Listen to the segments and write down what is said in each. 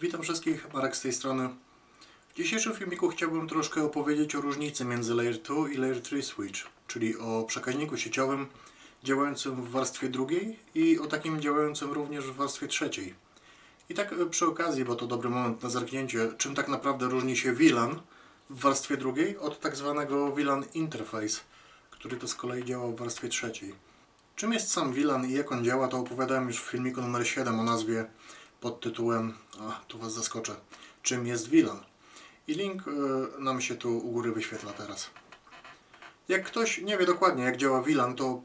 Witam wszystkich, Marek z tej strony. W dzisiejszym filmiku chciałbym troszkę opowiedzieć o różnicy między Layer 2 i Layer 3 Switch, czyli o przekaźniku sieciowym działającym w warstwie drugiej i o takim działającym również w warstwie trzeciej. I tak e, przy okazji, bo to dobry moment na zerknięcie, czym tak naprawdę różni się VLAN w warstwie drugiej od tak zwanego VLAN Interface, który to z kolei działa w warstwie trzeciej. Czym jest sam VLAN i jak on działa, to opowiadałem już w filmiku numer 7 o nazwie pod tytułem, a tu Was zaskoczę, czym jest VLAN. I link y, nam się tu u góry wyświetla teraz. Jak ktoś nie wie dokładnie jak działa VLAN, to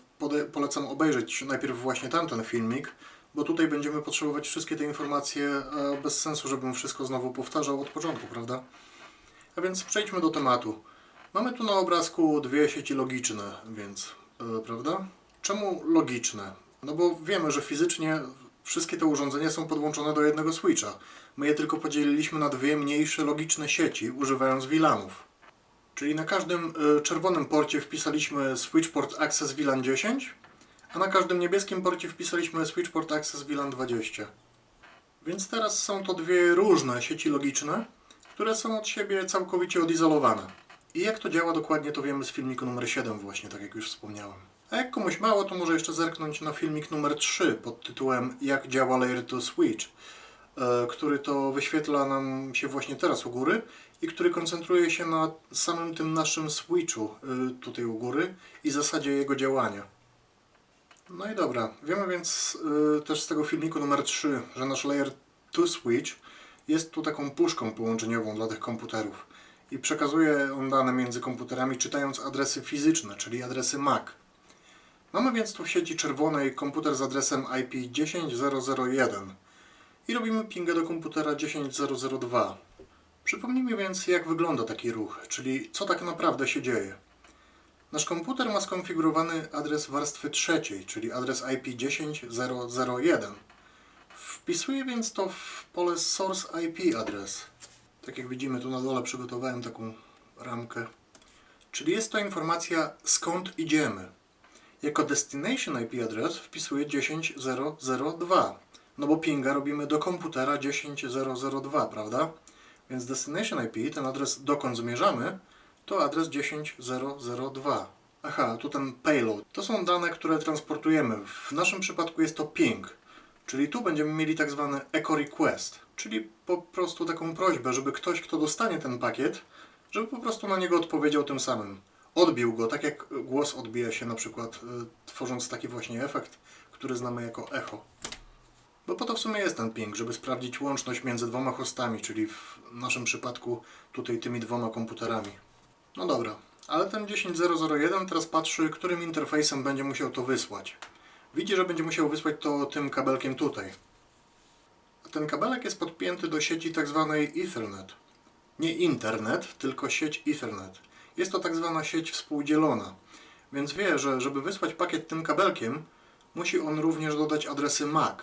polecam obejrzeć najpierw właśnie tamten filmik, bo tutaj będziemy potrzebować wszystkie te informacje, a bez sensu, żebym wszystko znowu powtarzał od początku, prawda? A więc przejdźmy do tematu. Mamy tu na obrazku dwie sieci logiczne, więc, e, prawda? Czemu logiczne? No bo wiemy, że fizycznie wszystkie te urządzenia są podłączone do jednego switcha. My je tylko podzieliliśmy na dwie mniejsze logiczne sieci, używając VLANów. Czyli na każdym e, czerwonym porcie wpisaliśmy switch port access VLAN 10, a na każdym niebieskim porcie wpisaliśmy switch port access VLAN 20. Więc teraz są to dwie różne sieci logiczne, które są od siebie całkowicie odizolowane. I jak to działa dokładnie, to wiemy z filmiku numer 7 właśnie, tak jak już wspomniałem. A jak komuś mało, to może jeszcze zerknąć na filmik numer 3 pod tytułem Jak działa Layer 2 Switch, e, który to wyświetla nam się właśnie teraz u góry i który koncentruje się na samym tym naszym switchu e, tutaj u góry i zasadzie jego działania. No i dobra, wiemy więc e, też z tego filmiku numer 3, że nasz Layer 2 Switch jest tu taką puszką połączeniową dla tych komputerów i przekazuje on dane między komputerami czytając adresy fizyczne, czyli adresy MAC. Mamy więc tu w sieci czerwonej komputer z adresem IP 10001 i robimy pingę do komputera 10002. Przypomnijmy więc jak wygląda taki ruch, czyli co tak naprawdę się dzieje. Nasz komputer ma skonfigurowany adres warstwy trzeciej, czyli adres IP 10001. Wpisuję więc to w pole source IP adres. Tak jak widzimy tu na dole przygotowałem taką ramkę. Czyli jest to informacja skąd idziemy. Jako destination IP adres wpisuję 10002. No bo pinga robimy do komputera 10002, prawda? Więc destination IP, ten adres dokąd zmierzamy, to adres 10002. Aha, tu ten payload. To są dane, które transportujemy. W naszym przypadku jest to ping. Czyli tu będziemy mieli tak zwany echo request, czyli po prostu taką prośbę, żeby ktoś, kto dostanie ten pakiet, żeby po prostu na niego odpowiedział tym samym. Odbił go, tak jak głos odbija się na przykład, y, tworząc taki właśnie efekt, który znamy jako echo. Bo po to w sumie jest ten ping, żeby sprawdzić łączność między dwoma hostami, czyli w naszym przypadku tutaj tymi dwoma komputerami. No dobra, ale ten 10001 teraz patrzy, którym interfejsem będzie musiał to wysłać. Widzi, że będzie musiał wysłać to tym kabelkiem tutaj. A ten kabelek jest podpięty do sieci tak zwanej Ethernet. Nie internet, tylko sieć Ethernet. Jest to tak zwana sieć współdzielona. Więc wie, że żeby wysłać pakiet tym kabelkiem, musi on również dodać adresy MAC.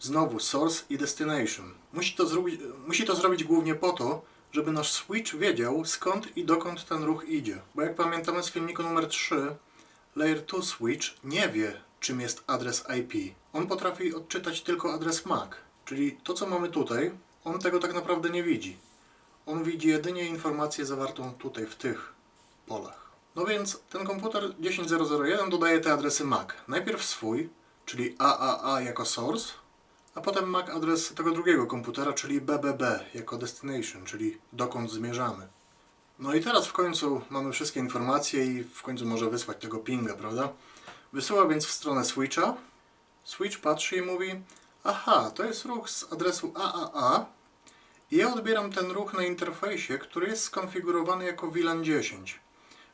Znowu source i destination. Musi to, zrobić, musi to zrobić głównie po to, żeby nasz switch wiedział skąd i dokąd ten ruch idzie. Bo jak pamiętamy z filmiku numer 3, Layer 2 Switch nie wie, czym jest adres IP. On potrafi odczytać tylko adres MAC, czyli to, co mamy tutaj, on tego tak naprawdę nie widzi. On widzi jedynie informację zawartą tutaj, w tych polach. No więc ten komputer 10001 dodaje te adresy MAC. Najpierw swój, czyli AAA jako source, a potem MAC adres tego drugiego komputera, czyli BBB jako destination, czyli dokąd zmierzamy. No i teraz w końcu mamy wszystkie informacje i w końcu może wysłać tego pinga, prawda? Wysyła więc w stronę switcha. Switch patrzy i mówi: Aha, to jest ruch z adresu AAA. I ja odbieram ten ruch na interfejsie, który jest skonfigurowany jako VLAN 10.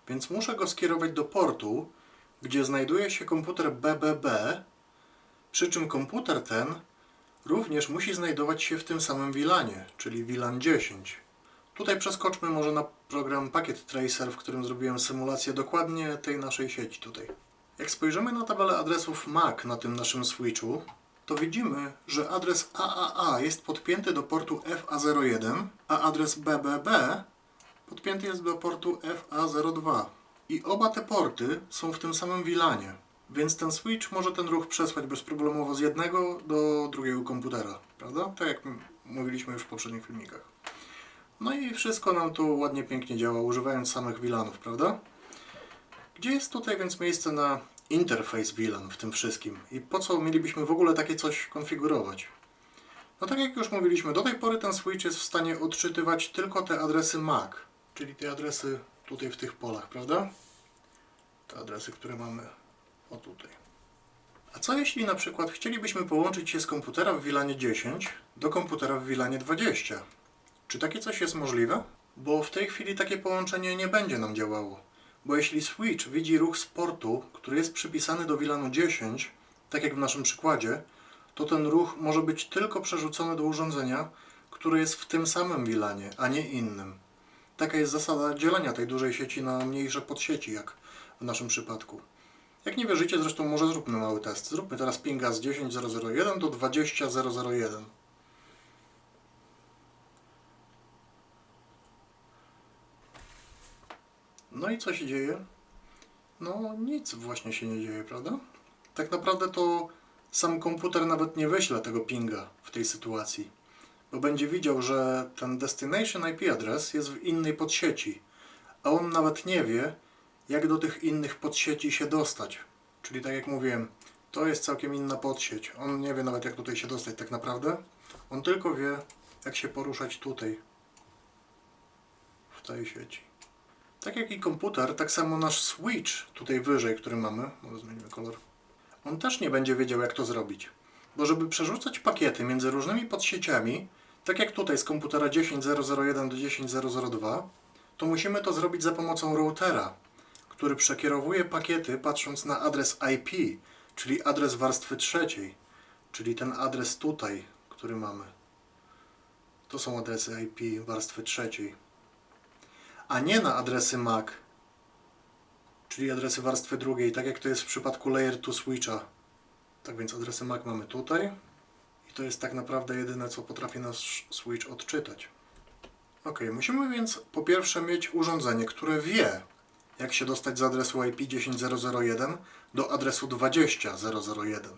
Więc muszę go skierować do portu, gdzie znajduje się komputer BBB, przy czym komputer ten również musi znajdować się w tym samym VLANie, czyli VLAN 10. Tutaj przeskoczmy może na program Packet Tracer, w którym zrobiłem symulację dokładnie tej naszej sieci tutaj. Jak spojrzymy na tabelę adresów MAC na tym naszym switchu, to widzimy, że adres AAA jest podpięty do portu FA01, a adres BBB podpięty jest do portu FA02. I oba te porty są w tym samym VLANie, więc ten switch może ten ruch przesłać bezproblemowo z jednego do drugiego komputera, prawda? Tak jak mówiliśmy już w poprzednich filmikach. No i wszystko nam tu ładnie, pięknie działa, używając samych VLANów, prawda? Gdzie jest tutaj więc miejsce na interfejs VLAN w tym wszystkim? I po co mielibyśmy w ogóle takie coś konfigurować? No tak jak już mówiliśmy, do tej pory ten switch jest w stanie odczytywać tylko te adresy MAC, czyli te adresy tutaj w tych polach, prawda? Te adresy, które mamy o tutaj. A co jeśli na przykład chcielibyśmy połączyć się z komputera w VLANie 10 do komputera w VLANie 20? Czy takie coś jest możliwe? Bo w tej chwili takie połączenie nie będzie nam działało. Bo jeśli switch widzi ruch z portu, który jest przypisany do VLANu 10, tak jak w naszym przykładzie, to ten ruch może być tylko przerzucony do urządzenia, które jest w tym samym VLANie, a nie innym. Taka jest zasada dzielenia tej dużej sieci na mniejsze podsieci, jak w naszym przypadku. Jak nie wierzycie, zresztą może zróbmy mały test. Zróbmy teraz pinga z 10.001 do 20.001. No i co się dzieje? No nic właśnie się nie dzieje, prawda? Tak naprawdę to sam komputer nawet nie wyśle tego pinga w tej sytuacji, bo będzie widział, że ten destination IP adres jest w innej podsieci, a on nawet nie wie, jak do tych innych podsieci się dostać. Czyli tak jak mówiłem, to jest całkiem inna podsieć. On nie wie nawet, jak tutaj się dostać tak naprawdę. On tylko wie, jak się poruszać tutaj, w tej sieci. Tak jak i komputer, tak samo nasz switch tutaj wyżej, który mamy, może zmienimy kolor, on też nie będzie wiedział, jak to zrobić. Bo żeby przerzucać pakiety między różnymi podsieciami, tak jak tutaj z komputera 10001 do 10002, to musimy to zrobić za pomocą routera, który przekierowuje pakiety patrząc na adres IP, czyli adres warstwy trzeciej, czyli ten adres tutaj, który mamy. To są adresy IP warstwy trzeciej, a nie na adresy MAC, czyli adresy warstwy drugiej, tak jak to jest w przypadku Layer 2 Switcha. Tak więc adresy MAC mamy tutaj to jest tak naprawdę jedyne, co potrafi nasz switch odczytać. Ok, musimy więc po pierwsze mieć urządzenie, które wie, jak się dostać z adresu IP 10001 do adresu 20001.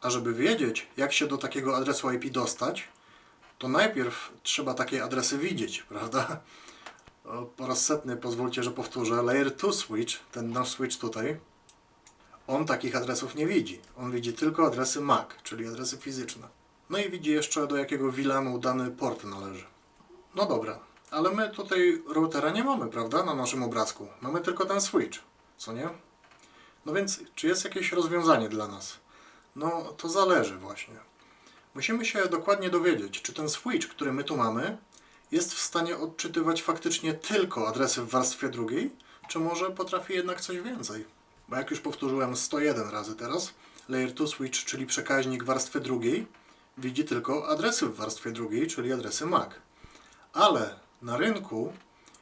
A żeby wiedzieć, jak się do takiego adresu IP dostać, to najpierw trzeba takie adresy widzieć, prawda? Po raz setny pozwólcie, że powtórzę. Layer 2 switch, ten nasz switch tutaj, on takich adresów nie widzi. On widzi tylko adresy MAC, czyli adresy fizyczne. No i widzi jeszcze do jakiego VLANu dany port należy. No dobra, ale my tutaj routera nie mamy, prawda, na naszym obrazku. Mamy tylko ten switch, co nie? No więc, czy jest jakieś rozwiązanie dla nas? No, to zależy właśnie. Musimy się dokładnie dowiedzieć, czy ten switch, który my tu mamy, jest w stanie odczytywać faktycznie tylko adresy w warstwie drugiej, czy może potrafi jednak coś więcej? Bo jak już powtórzyłem 101 razy teraz, Layer 2 Switch, czyli przekaźnik warstwy drugiej, widzi tylko adresy w warstwie drugiej, czyli adresy MAC. Ale na rynku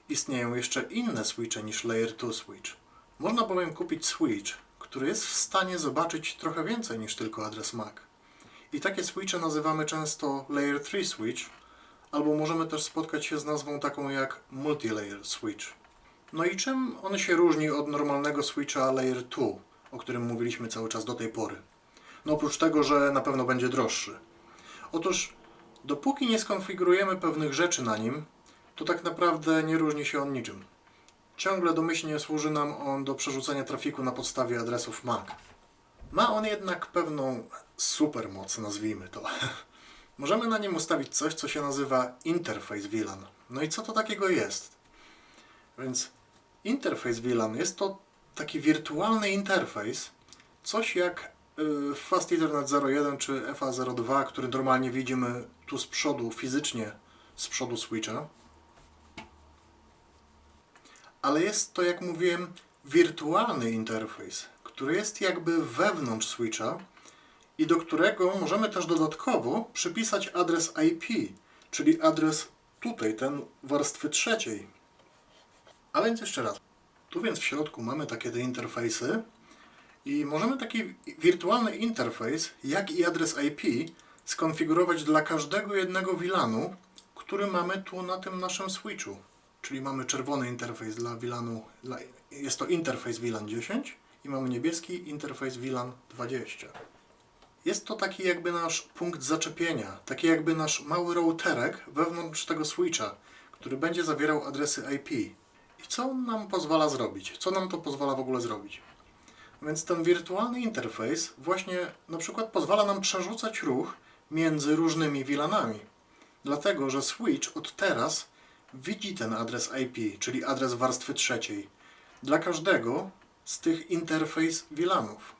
istnieją jeszcze inne switche niż Layer 2 Switch. Można bowiem kupić switch, który jest w stanie zobaczyć trochę więcej niż tylko adres MAC. I takie switche nazywamy często Layer 3 Switch, albo możemy też spotkać się z nazwą taką jak Multilayer Switch. No i czym on się różni od normalnego switcha Layer 2, o którym mówiliśmy cały czas do tej pory? No oprócz tego, że na pewno będzie droższy. Otóż, dopóki nie skonfigurujemy pewnych rzeczy na nim, to tak naprawdę nie różni się on niczym. Ciągle domyślnie służy nam on do przerzucenia trafiku na podstawie adresów MAC. Ma on jednak pewną supermoc, nazwijmy to. Możemy na nim ustawić coś, co się nazywa interfejs VLAN. No i co to takiego jest? Więc interfejs VLAN jest to taki wirtualny interfejs, coś jak y, Fast Ethernet 01 czy FA02, który normalnie widzimy tu z przodu, fizycznie z przodu switcha. Ale jest to, jak mówiłem, wirtualny interfejs, który jest jakby wewnątrz switcha i do którego możemy też dodatkowo przypisać adres IP, czyli adres tutaj, ten warstwy trzeciej. A więc jeszcze raz. Tu więc w środku mamy takie te interfejsy i możemy taki wirtualny interfejs, jak i adres IP skonfigurować dla każdego jednego VLANu, który mamy tu na tym naszym switchu. Czyli mamy czerwony interfejs dla VLANu, jest to interfejs VLAN 10 i mamy niebieski interfejs VLAN 20. Jest to taki jakby nasz punkt zaczepienia, taki jakby nasz mały routerek wewnątrz tego switcha, który będzie zawierał adresy IP. I co on nam pozwala zrobić? Co nam to pozwala w ogóle zrobić? Więc ten wirtualny interfejs właśnie na przykład pozwala nam przerzucać ruch między różnymi VLANami. Dlatego, że switch od teraz widzi ten adres IP, czyli adres warstwy trzeciej, dla każdego z tych interfejs VLANów.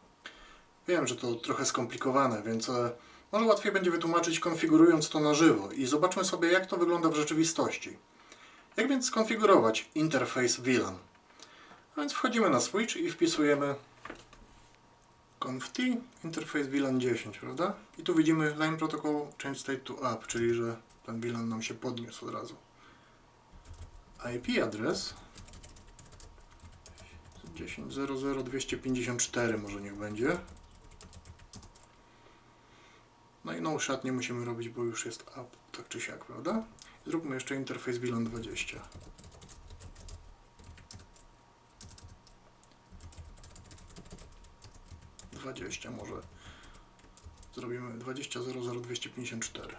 Wiem, że to trochę skomplikowane, więc e, może łatwiej będzie wytłumaczyć konfigurując to na żywo i zobaczmy sobie jak to wygląda w rzeczywistości. Jak więc skonfigurować interfejs VLAN? A więc wchodzimy na switch i wpisujemy conft interface VLAN 10, prawda? I tu widzimy line protocol change state to up, czyli że ten VLAN nam się podniósł od razu. IP adres 10.00.254 może niech będzie. No i no shot nie musimy robić, bo już jest up, tak czy siak, prawda? Zróbmy jeszcze interfejs VLAN 20. Dwadzieścia może. Zrobimy 20.00.254.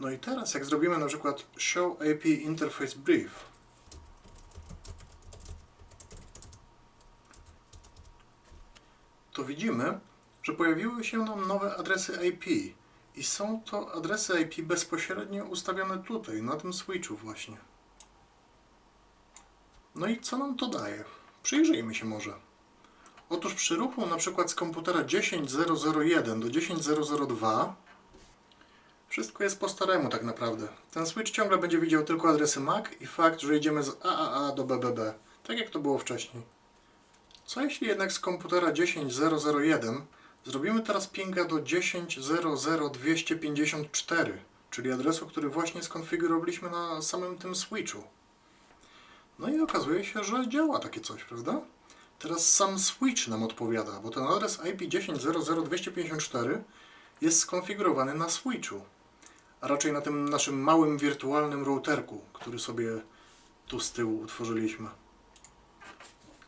No i teraz jak zrobimy na przykład show AP interface brief, to widzimy, że pojawiły się nam nowe adresy IP i są to adresy IP bezpośrednio ustawione tutaj, na tym switchu właśnie. No i co nam to daje? Przyjrzyjmy się może. Otóż przy ruchu na przykład z komputera 10001 do 10002 wszystko jest po staremu tak naprawdę. Ten switch ciągle będzie widział tylko adresy MAC i fakt, że idziemy z AAA do BBB, tak jak to było wcześniej. Co jeśli jednak z komputera 10001 zrobimy teraz pinga do 10.00.254, czyli adresu, który właśnie skonfigurowaliśmy na samym tym switchu. No i okazuje się, że działa takie coś, prawda? Teraz sam switch nam odpowiada, bo ten adres IP 10.00.254 jest skonfigurowany na switchu, a raczej na tym naszym małym wirtualnym routerku, który sobie tu z tyłu utworzyliśmy.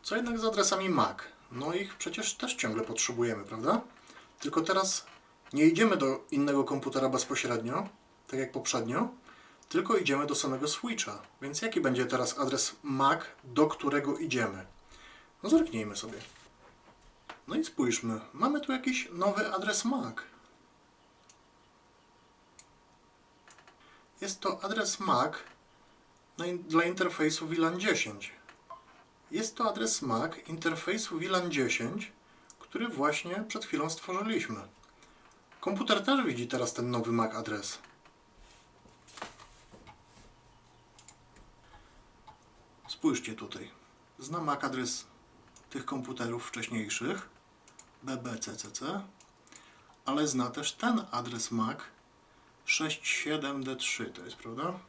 Co jednak z adresami MAC? No ich przecież też ciągle potrzebujemy, prawda? Tylko teraz nie idziemy do innego komputera bezpośrednio, tak jak poprzednio, tylko idziemy do samego switcha. Więc jaki będzie teraz adres MAC, do którego idziemy? No zerknijmy sobie. No i spójrzmy, mamy tu jakiś nowy adres MAC. Jest to adres MAC dla interfejsu VLAN 10. Jest to adres MAC interfejsu VLAN 10, który właśnie przed chwilą stworzyliśmy. Komputer też widzi teraz ten nowy MAC adres. Spójrzcie tutaj. Zna MAC adres tych komputerów wcześniejszych, BBCCC, ale zna też ten adres MAC 67D3, to jest prawda?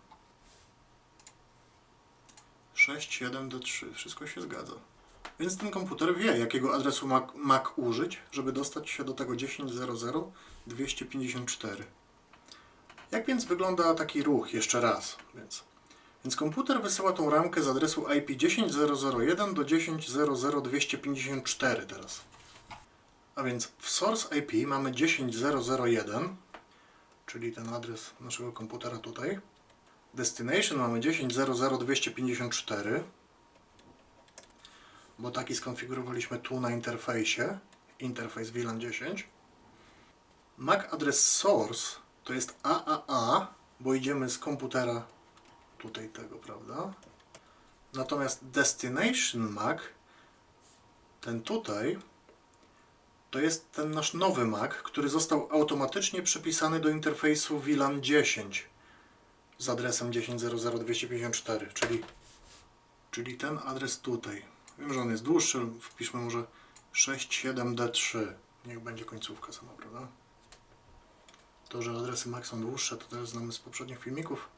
67D3, wszystko się zgadza. Więc ten komputer wie, jakiego adresu Mac, Mac użyć, żeby dostać się do tego 10.00.254. Jak więc wygląda taki ruch? Jeszcze raz. Więc, więc komputer wysyła tą ramkę z adresu IP 10.001 do 10.00.254 teraz. A więc w source IP mamy 10.001, czyli ten adres naszego komputera tutaj. Destination mamy 10.00.254, bo taki skonfigurowaliśmy tu na interfejsie, interfejs VLAN 10. MAC adres source to jest AAA, bo idziemy z komputera tutaj tego, prawda? Natomiast destination MAC, ten tutaj, to jest ten nasz nowy MAC, który został automatycznie przypisany do interfejsu VLAN 10 z adresem 10.00.254, czyli, czyli ten adres tutaj. Wiem, że on jest dłuższy, wpiszmy może 67D3. Niech będzie końcówka sama, prawda? To, że adresy MAC są dłuższe, to też znamy z poprzednich filmików.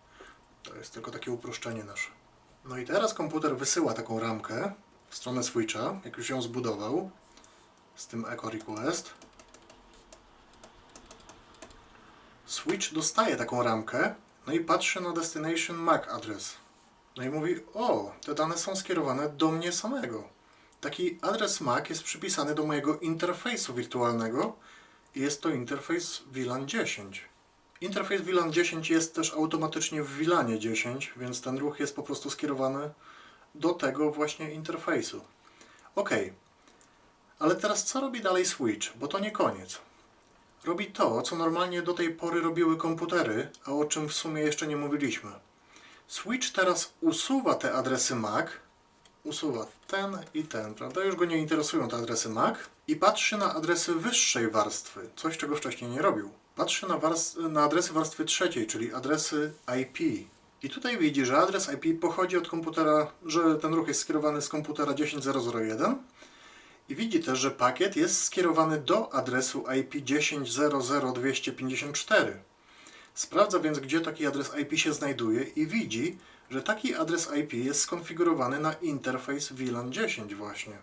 To jest tylko takie uproszczenie nasze. No i teraz komputer wysyła taką ramkę w stronę switcha, jak już ją zbudował, z tym echo request. Switch dostaje taką ramkę, no i patrzy na destination MAC adres. No i mówi, o, te dane są skierowane do mnie samego. Taki adres MAC jest przypisany do mojego interfejsu wirtualnego i jest to interfejs VLAN 10. Interfejs VLAN 10 jest też automatycznie w VLANie 10, więc ten ruch jest po prostu skierowany do tego właśnie interfejsu. Ok, ale teraz co robi dalej Switch? Bo to nie koniec. Robi to, co normalnie do tej pory robiły komputery, a o czym w sumie jeszcze nie mówiliśmy. Switch teraz usuwa te adresy MAC, usuwa ten i ten, prawda? Już go nie interesują te adresy MAC i patrzy na adresy wyższej warstwy, coś czego wcześniej nie robił. Patrzy na, na adresy warstwy trzeciej, czyli adresy IP. I tutaj widzi, że adres IP pochodzi od komputera, że ten ruch jest skierowany z komputera 10001 i widzi też, że pakiet jest skierowany do adresu IP 10.00254. Sprawdza więc, gdzie taki adres IP się znajduje i widzi, że taki adres IP jest skonfigurowany na interfejs VLAN 10 właśnie,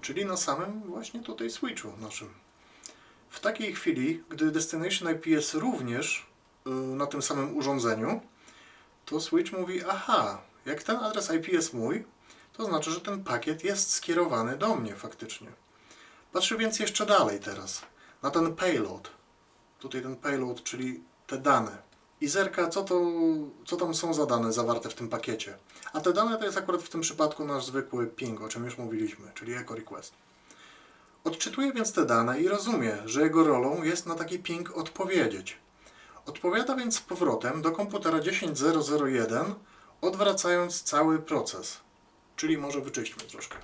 czyli na samym właśnie tutaj switchu naszym. W takiej chwili, gdy destination IP jest również y, na tym samym urządzeniu, to switch mówi, aha, jak ten adres IP jest mój, to znaczy, że ten pakiet jest skierowany do mnie faktycznie. Patrzę więc jeszcze dalej teraz, na ten payload. Tutaj ten payload, czyli te dane. I zerka, co, to, co tam są za dane zawarte w tym pakiecie. A te dane to jest akurat w tym przypadku nasz zwykły ping, o czym już mówiliśmy, czyli echo request. Odczytuje więc te dane i rozumie, że jego rolą jest na taki ping odpowiedzieć. Odpowiada więc z powrotem do komputera 10001, odwracając cały proces. Czyli może wyczyśćmy troszkę.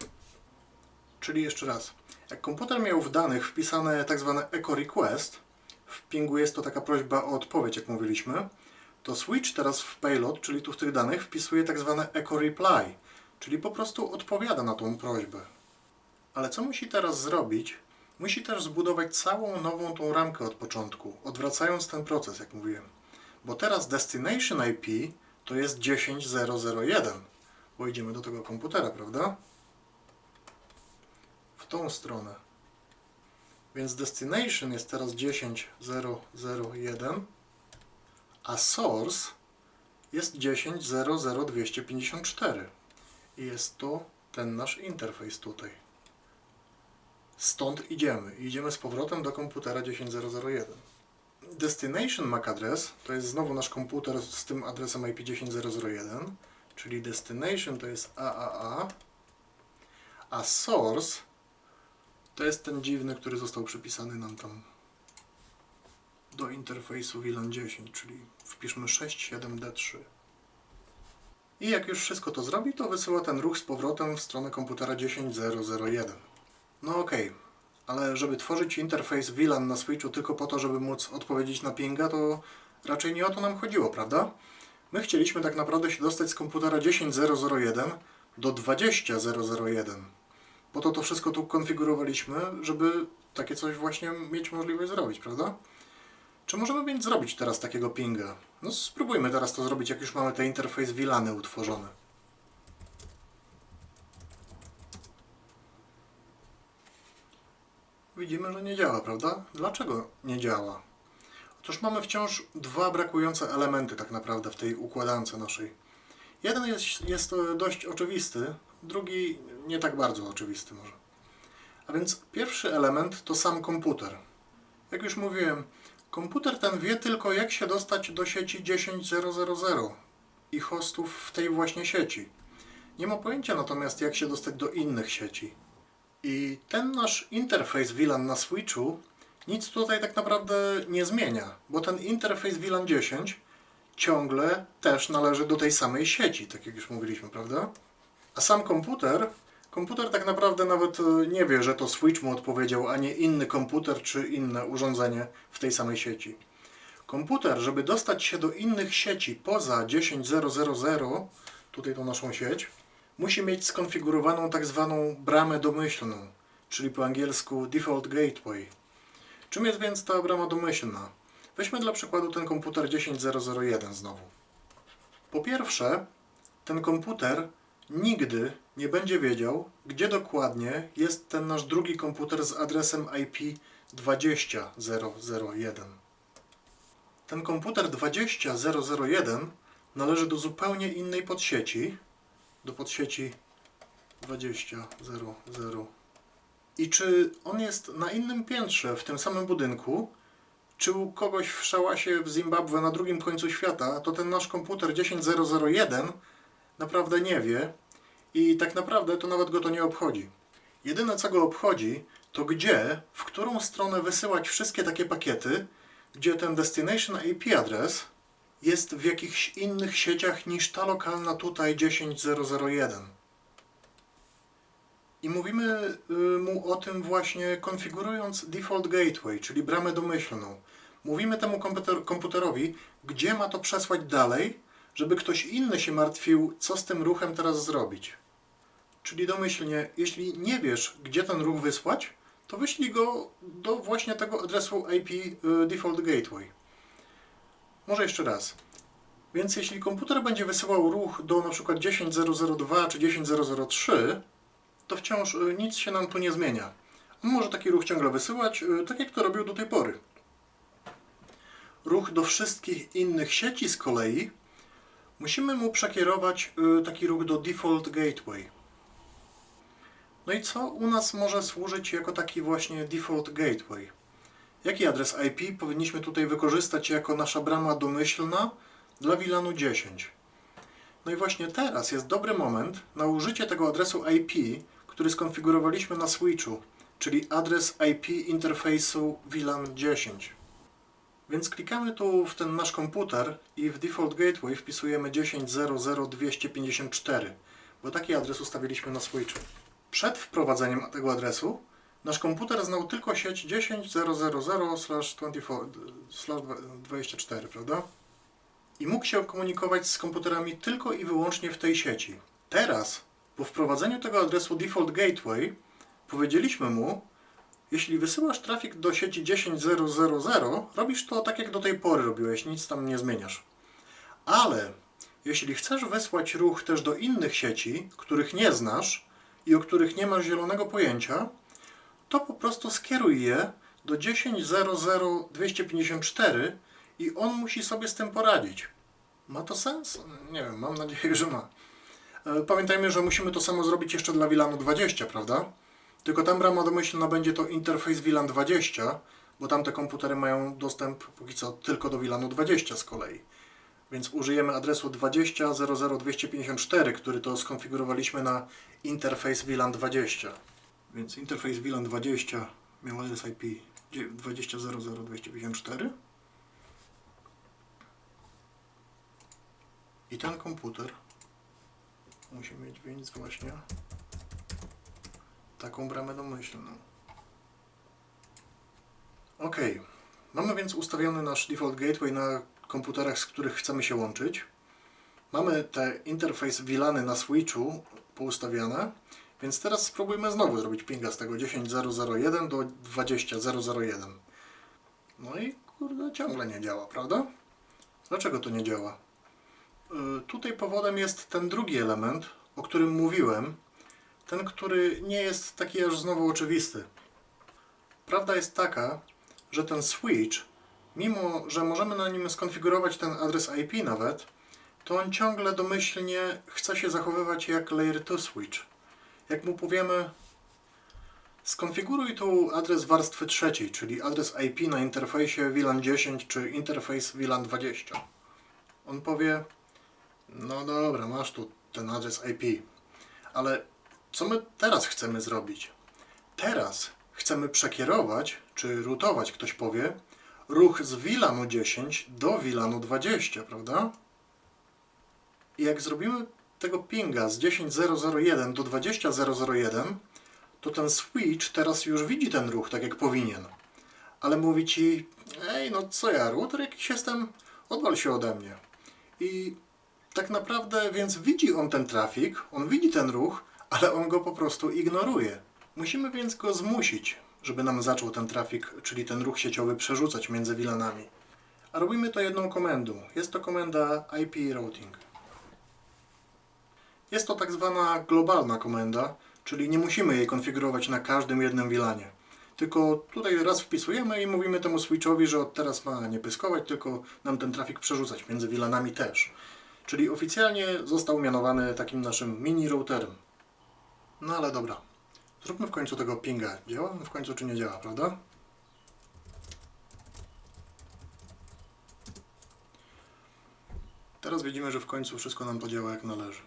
Czyli jeszcze raz. Jak komputer miał w danych wpisane tak zwane echo request, w pingu jest to taka prośba o odpowiedź, jak mówiliśmy, to switch teraz w payload, czyli tu w tych danych, wpisuje tak zwane echo reply, czyli po prostu odpowiada na tą prośbę. Ale co musi teraz zrobić? Musi też zbudować całą nową tą ramkę od początku, odwracając ten proces, jak mówiłem. Bo teraz destination IP to jest 10001, bo idziemy do tego komputera, prawda? W tą stronę. Więc destination jest teraz 10.001, a source jest 10.00254. I jest to ten nasz interfejs tutaj. Stąd idziemy. Idziemy z powrotem do komputera 10.001. Destination MAC address to jest znowu nasz komputer z tym adresem IP 10.001, czyli destination to jest AAA, a source to jest ten dziwny, który został przypisany nam tam do interfejsu VLAN 10, czyli wpiszmy 67D3. I jak już wszystko to zrobi, to wysyła ten ruch z powrotem w stronę komputera 10001. No okej, ale żeby tworzyć interfejs VLAN na Switchu tylko po to, żeby móc odpowiedzieć na pinga, to raczej nie o to nam chodziło, prawda? My chcieliśmy tak naprawdę się dostać z komputera 10001 do 20001. Po to to wszystko tu konfigurowaliśmy, żeby takie coś właśnie mieć możliwość zrobić, prawda? Czy możemy więc zrobić teraz takiego pinga? No spróbujmy teraz to zrobić, jak już mamy te interfejs VLANy utworzone. Widzimy, że nie działa, prawda? Dlaczego nie działa? Otóż mamy wciąż dwa brakujące elementy tak naprawdę w tej układance naszej. Jeden jest, jest dość oczywisty, drugi nie tak bardzo oczywisty może. A więc pierwszy element to sam komputer. Jak już mówiłem, komputer ten wie tylko jak się dostać do sieci 10000 i hostów w tej właśnie sieci. Nie ma pojęcia natomiast jak się dostać do innych sieci. I ten nasz interfejs VLAN na switchu nic tutaj tak naprawdę nie zmienia, bo ten interfejs VLAN 10 ciągle też należy do tej samej sieci, tak jak już mówiliśmy, prawda? A sam komputer, komputer tak naprawdę nawet e, nie wie, że to switch mu odpowiedział, a nie inny komputer czy inne urządzenie w tej samej sieci. Komputer, żeby dostać się do innych sieci poza 10000, tutaj tą naszą sieć, musi mieć skonfigurowaną tak zwaną bramę domyślną, czyli po angielsku Default Gateway. Czym jest więc ta brama domyślna? Weźmy dla przykładu ten komputer 10001 znowu. Po pierwsze, ten komputer nigdy nie będzie wiedział, gdzie dokładnie jest ten nasz drugi komputer z adresem IP 20001. Ten komputer 20001 należy do zupełnie innej podsieci, do podsieci 20.0.0. I czy on jest na innym piętrze w tym samym budynku, czy u kogoś w szałasie w Zimbabwe na drugim końcu świata, to ten nasz komputer 10001 naprawdę nie wie i tak naprawdę to nawet go to nie obchodzi. Jedyne co go obchodzi, to gdzie, w którą stronę wysyłać wszystkie takie pakiety, gdzie ten destination IP adres jest w jakichś innych sieciach niż ta lokalna tutaj 10001. I mówimy y, mu o tym właśnie konfigurując default gateway, czyli bramę domyślną. Mówimy temu komputer, komputerowi, gdzie ma to przesłać dalej, żeby ktoś inny się martwił, co z tym ruchem teraz zrobić. Czyli domyślnie, jeśli nie wiesz, gdzie ten ruch wysłać, to wyślij go do właśnie tego adresu IP y, default gateway. Może jeszcze raz. Więc jeśli komputer będzie wysyłał ruch do przykład 10002 czy 10003, to wciąż y, nic się nam tu nie zmienia. Może taki ruch ciągle wysyłać, y, tak jak to robił do tej pory. Ruch do wszystkich innych sieci z kolei musimy mu przekierować y, taki ruch do default gateway. No i co u nas może służyć jako taki właśnie default gateway? Jaki adres IP powinniśmy tutaj wykorzystać jako nasza brama domyślna dla VLANu 10? No i właśnie teraz jest dobry moment na użycie tego adresu IP, który skonfigurowaliśmy na switchu, czyli adres IP interfejsu VLAN 10. Więc klikamy tu w ten nasz komputer i w default gateway wpisujemy 10.0.0.254, bo taki adres ustawiliśmy na switchu. Przed wprowadzeniem tego adresu nasz komputer znał tylko sieć 10.0.0/24, prawda? I mógł się komunikować z komputerami tylko i wyłącznie w tej sieci. Teraz, po wprowadzeniu tego adresu default gateway, powiedzieliśmy mu, jeśli wysyłasz trafik do sieci 10.0.0.0, robisz to tak jak do tej pory robiłeś, nic tam nie zmieniasz. Ale jeśli chcesz wysłać ruch też do innych sieci, których nie znasz i o których nie masz zielonego pojęcia, to po prostu skieruj je do 10.0.0.254 i on musi sobie z tym poradzić. Ma to sens? Nie wiem, mam nadzieję, że ma. E, Pamiętajmy, że musimy to samo zrobić jeszcze dla VLANu 20, prawda? Tylko tam brama domyślna będzie to interfejs VLAN 20, bo tamte komputery mają dostęp póki co tylko do VLANu 20 z kolei. Więc użyjemy adresu 20.0.0.254, który to skonfigurowaliśmy na interfejs VLAN 20. Więc interfejs VLAN 20 miał adres IP 20.0.0.254. I ten komputer musi mieć więc właśnie taką bramę domyślną. Ok, mamy więc ustawiony nasz default gateway na komputerach, z których chcemy się łączyć. Mamy te interfejs VLANy na switchu poustawiane, więc teraz spróbujmy znowu zrobić pinga z tego 10.0.0.1 do 20.0.0.1. No i kurde, ciągle nie działa, prawda? Dlaczego to nie działa? Y, Tutaj powodem jest ten drugi element, o którym mówiłem, ten, który nie jest taki aż znowu oczywisty. Prawda jest taka, że ten switch, mimo że możemy na nim skonfigurować ten adres IP nawet, to on ciągle domyślnie chce się zachowywać jak Layer 2 switch. Jak mu powiemy, skonfiguruj tu adres warstwy trzeciej, czyli adres IP na interfejsie VLAN 10 czy interfejs VLAN 20. On powie, no dobra, masz tu ten adres IP, ale co my teraz chcemy zrobić? Teraz chcemy przekierować, czy rutować, ktoś powie, ruch z VLANu 10 do VLANu 20, prawda? I jak zrobimy tego pinga z 10.001 do 20.001, to ten switch teraz już widzi ten ruch tak jak powinien. Ale mówi ci, ej, no co ja, router jakiś jestem, odwal się ode mnie. I tak naprawdę więc widzi on ten trafik, on widzi ten ruch, ale on go po prostu ignoruje. Musimy więc go zmusić, żeby nam zaczął ten trafik, czyli ten ruch sieciowy przerzucać między VLANami. A robimy to jedną komendą. Jest to komenda IP routing. Jest to tak zwana globalna komenda, czyli nie musimy jej konfigurować na każdym jednym VLANie. Tylko tutaj raz wpisujemy i mówimy temu switchowi, że od teraz ma nie pyskować, tylko nam ten trafik przerzucać między VLANami też. Czyli oficjalnie został mianowany takim naszym mini routerem. No ale dobra. Zróbmy w końcu tego pinga. Działa on w końcu czy nie działa, prawda? Teraz widzimy, że w końcu wszystko nam podziała jak należy.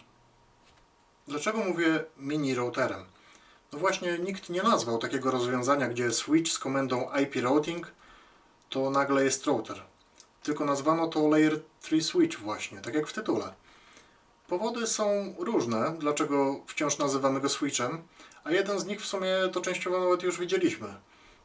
Dlaczego mówię mini routerem? No właśnie, nikt nie nazwał takiego rozwiązania, gdzie switch z komendą IP routing to nagle jest router. Tylko nazwano to Layer 3 Switch właśnie, tak jak w tytule. Powody są różne, dlaczego wciąż nazywamy go switchem, a jeden z nich w sumie to częściowo nawet już widzieliśmy.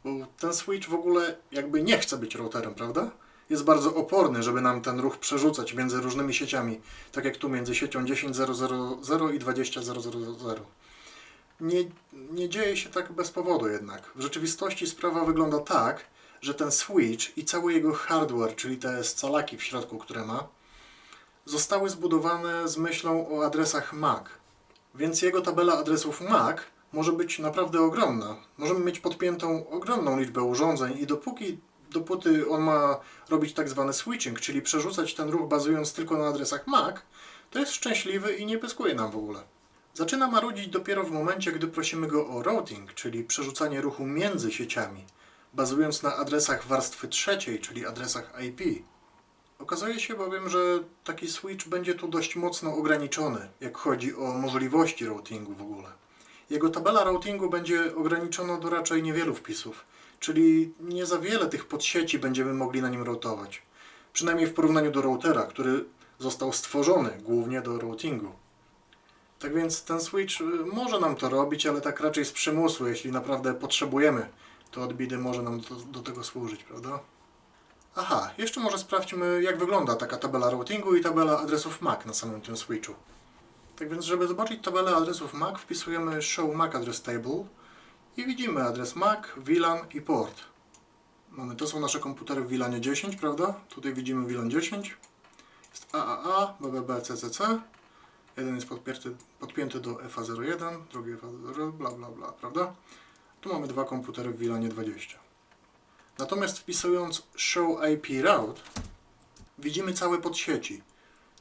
Bo ten switch w ogóle jakby nie chce być routerem, prawda? Jest bardzo oporny, żeby nam ten ruch przerzucać między różnymi sieciami, tak jak tu między siecią 10.000 i 20.000. Nie, nie dzieje się tak bez powodu jednak. W rzeczywistości sprawa wygląda tak, że ten switch i cały jego hardware, czyli te scalaki w środku, które ma, zostały zbudowane z myślą o adresach MAC. Więc jego tabela adresów MAC może być naprawdę ogromna. Możemy mieć podpiętą ogromną liczbę urządzeń i dopóki, dopóty on ma robić tak zwany switching, czyli przerzucać ten ruch bazując tylko na adresach MAC, to jest szczęśliwy i nie pyskuje nam w ogóle. Zaczyna marudzić dopiero w momencie, gdy prosimy go o routing, czyli przerzucanie ruchu między sieciami, bazując na adresach warstwy trzeciej, czyli adresach IP. Okazuje się bowiem, że taki switch będzie tu dość mocno ograniczony, jak chodzi o możliwości routingu w ogóle. Jego tabela routingu będzie ograniczona do raczej niewielu wpisów, czyli nie za wiele tych podsieci będziemy mogli na nim routować. Przynajmniej w porównaniu do routera, który został stworzony głównie do routingu. Tak więc ten switch y, może nam to robić, ale tak raczej z przymusu, jeśli naprawdę potrzebujemy, to od bidy może nam do, do tego służyć, prawda? Aha, jeszcze może sprawdźmy, jak wygląda taka tabela routingu i tabela adresów MAC na samym tym switchu. Tak więc, żeby zobaczyć tabelę adresów MAC, wpisujemy show MAC address table i widzimy adres MAC, VLAN i port. Mamy, to są nasze komputery w VLANie 10, prawda? Tutaj widzimy VLAN 10. Jest AAA, BBB, CCC. Jeden jest podpięty, podpięty do FA01, drugi FA0, bla bla bla, prawda? Tu mamy dwa komputery w VLANie 20. Natomiast wpisując show IP route widzimy całe podsieci.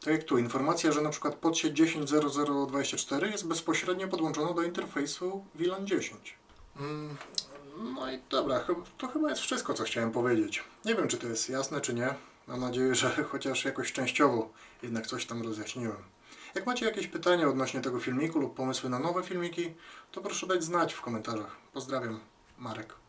Tak jak tu, informacja, że przykład podsieć 10.0024 jest bezpośrednio podłączona do interfejsu VLAN 10. Mm, no i dobra, to chyba jest wszystko, co chciałem powiedzieć. Nie wiem, czy to jest jasne, czy nie. Mam nadzieję, że chociaż jakoś częściowo jednak coś tam rozjaśniłem. Jak macie jakieś pytania odnośnie tego filmiku lub pomysły na nowe filmiki, to proszę dać znać w komentarzach. Pozdrawiam, Marek.